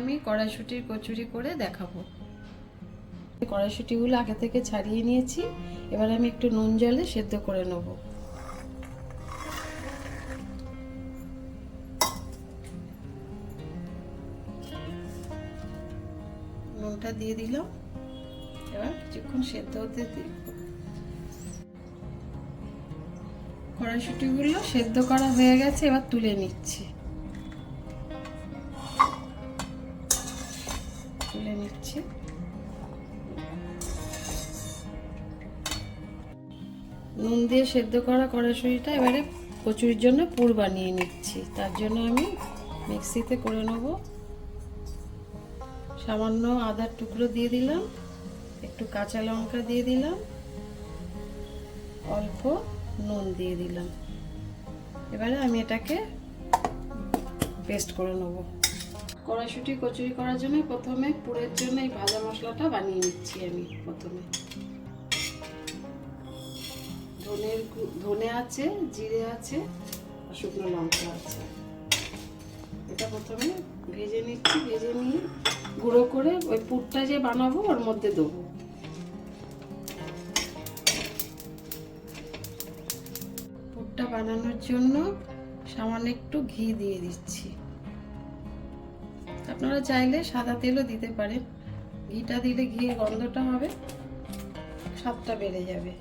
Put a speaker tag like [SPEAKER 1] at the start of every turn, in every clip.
[SPEAKER 1] আমি কড়াইশুটির কচুরি করে দেখাবো। কড়াইশুটিগুলো আগে থেকে ছাড়িয়ে নিয়েছি। এবার আমি একটু নুন জলে সেদ্ধ করে নেব। নুনটা দিয়ে দিলাম। এবার কিছুক্ষণ সেদ্ধ হতে দিই কড়াইশুটিগুলো সেদ্ধ করা হয়ে গেছে, এবার তুলে নিচ্ছি। নিচ্ছি নুন দিয়ে সেদ্ধ করা কড়াইশুটিটা এবারে কচুরির জন্য পুর বানিয়ে নিচ্ছি। তার জন্য আমি মিক্সিতে করে নেব। সামান্য আদার টুকরো দিয়ে দিলাম, একটু কাঁচা লঙ্কা দিয়ে দিলাম, অল্প নুন দিয়ে দিলাম। এবারে আমি এটাকে পেস্ট করে নেব। কড়াইশুটি, কচুরি করার জন্য প্রথমে পুরের জন্য এই ভাজা মশলাটা বানিয়ে নিচ্ছি আমি প্রথমে। ধনের ধনে আছে, জিরে আছে, আর শুকনো লঙ্কা আছে। এটা প্রথমে ভেজে নিচ্ছি, ভেজে নিয়ে গুঁড়ো করে ওই পুরটা যে বানাবো ওর মধ্যে দেবো। পুরটা বানানোর জন্য সামান্য একটু ঘি দিয়ে দিচ্ছি। আপনারা চাইলে সাদা তেলও দিতে পারেন। ঘিটা দিলে ঘিয়ের গন্ধটা হবে, স্বাদটা বেড়ে যাবে।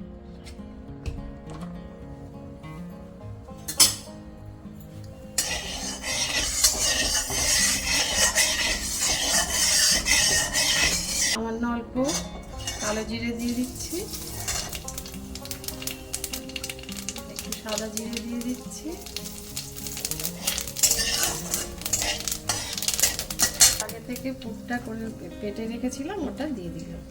[SPEAKER 1] সামান্য অল্প কালো জিরে দিয়ে দিচ্ছি। একটু সাদা জিরে দিয়ে দিচ্ছি। থেকে পুরটা করে পেটে রেখেছিলাম, ওটা দিয়ে দিলাম।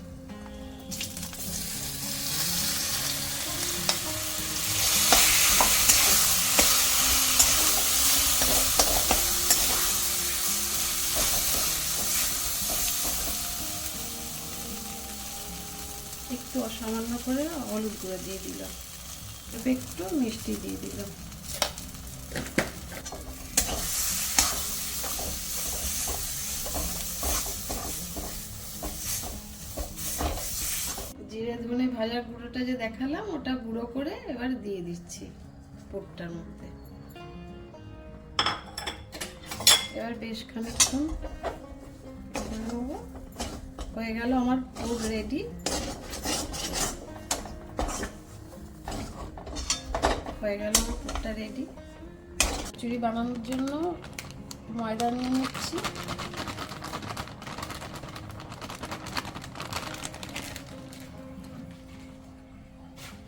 [SPEAKER 1] একটু অসামান্য করে হলুদ গুঁড়ো দিয়ে দিলাম। একটু মিষ্টি দিয়ে দিলাম। ধনে ভাজা গুঁড়োটা যে দেখালাম, ওটা গুঁড়ো করে এবার দিয়ে দিচ্ছি পোটটার মধ্যে। এবার বেশ খানিকক্ষণ নেব। হয়ে গেল আমার পুর রেডি। হয়ে গেল আমার রেডি। চুরি বানানোর জন্য ময়দা নিয়ে নিচ্ছি।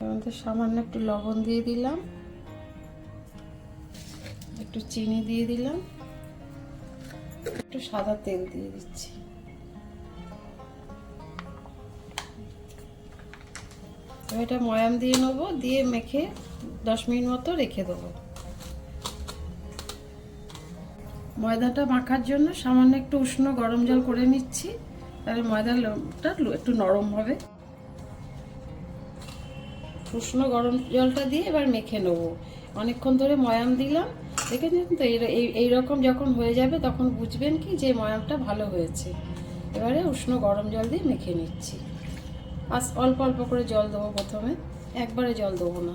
[SPEAKER 1] এর মধ্যে সামান্য একটু লবণ দিয়ে দিলাম। একটু চিনি দিয়ে দিলাম। একটু সাদা তেল দিয়ে দিচ্ছি। এটা ময়াম দিয়ে নেব, দিয়ে মেখে দশ মিনিট মতো রেখে দেবো। ময়দাটা মাখার জন্য সামান্য একটু উষ্ণ গরম জল করে নিচ্ছি, তাহলে ময়দাটা একটু নরম হবে। উষ্ণ গরম জলটা দিয়ে এবার মেখে নেব। অনেকক্ষণ ধরে ময়াম দিলাম। দেখেছেন তো? এই- এইরকম যখন হয়ে যাবে তখন বুঝবেন কি যে ময়ামটা ভালো হয়েছে। এবারে উষ্ণ গরম জল দিয়ে মেখে নিচ্ছি। আস অল্প অল্প করে জল দেবো প্রথমে। একবারে জল দেবো না।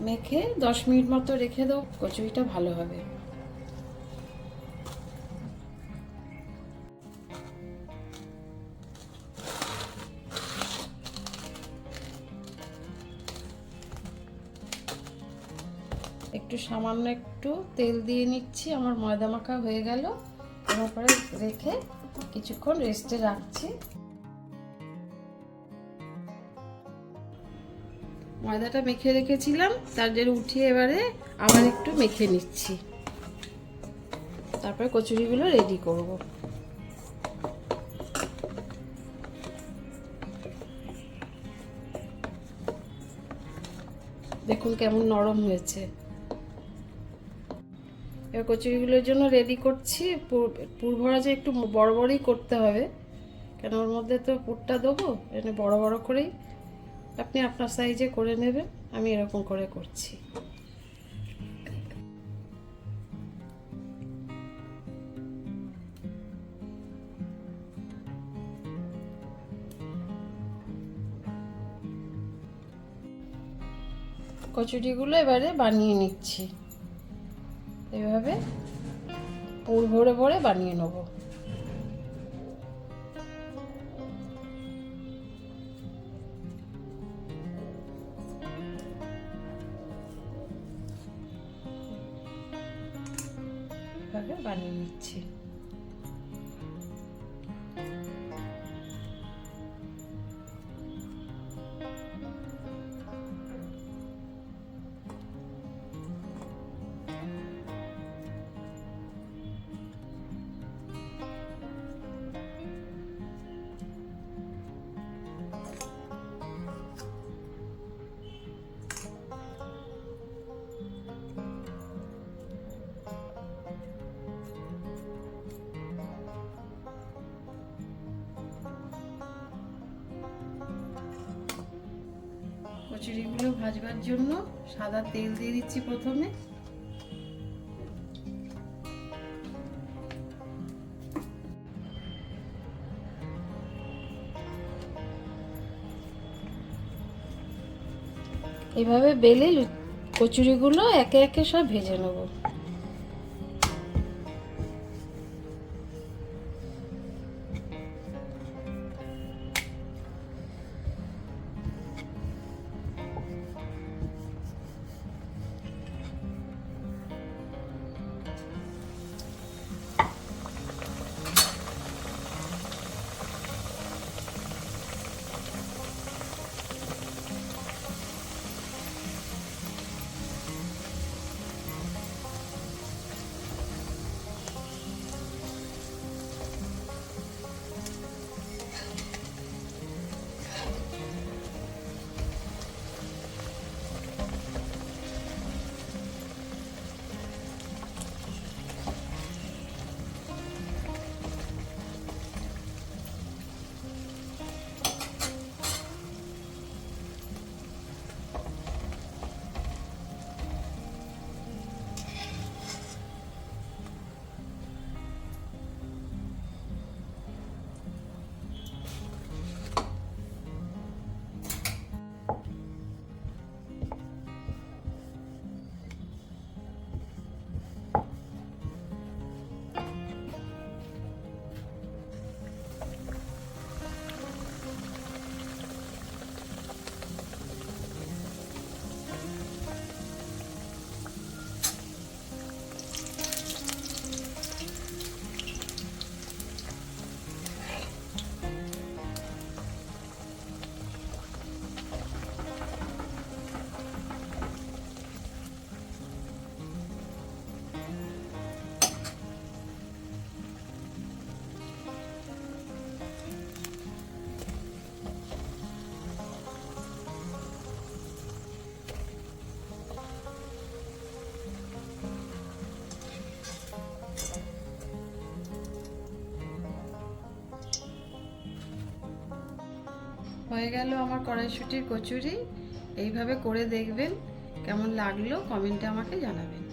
[SPEAKER 1] মেখে দশ মিনিট মতো রেখে দেবো, কচুরিটা ভালো হবে। সামান্য একটু তেল দিয়ে নিচ্ছি। আমার ময়দা মাখা হয়ে গেল। তারপরে রেখে কিছুক্ষণ রেস্টে রাখছি। ময়দাটা মেখে রেখেছিলাম। তার জন্য উঠিয়ে এবারে আবার একটু মেখে নিচ্ছি। তারপরে কচুরিগুলো রেডি করব। দেখুন কেমন নরম হয়েছে। এবার কচুরিগুলোর জন্য রেডি করছি। পুর ভরা যে একটু বড় বড়ই করতে হবে। কেন ওর মধ্যে তো পুরটা দেবো? এনে বড় বড় করেই আপনি আপনার সাইজে করে নেবেন। আমি এরকম করে করছি। কচুরিগুলো এবারে বানিয়ে নিচ্ছি। এভাবে পুর ভরে ভরে বানিয়ে নেব। বানিয়ে নিচ্ছি। কচুরিগুলো ভাজবার জন্য সাদা তেল দিয়ে দিচ্ছি প্রথমে। এভাবে বেলে কচুরিগুলো একে একে সব ভেজে নেব। হয়ে গেল আমার কড়াইশুটির কচুরি। এইভাবে করে দেখবেন কেমন লাগল কমেন্টে আমাকে জানাবেন।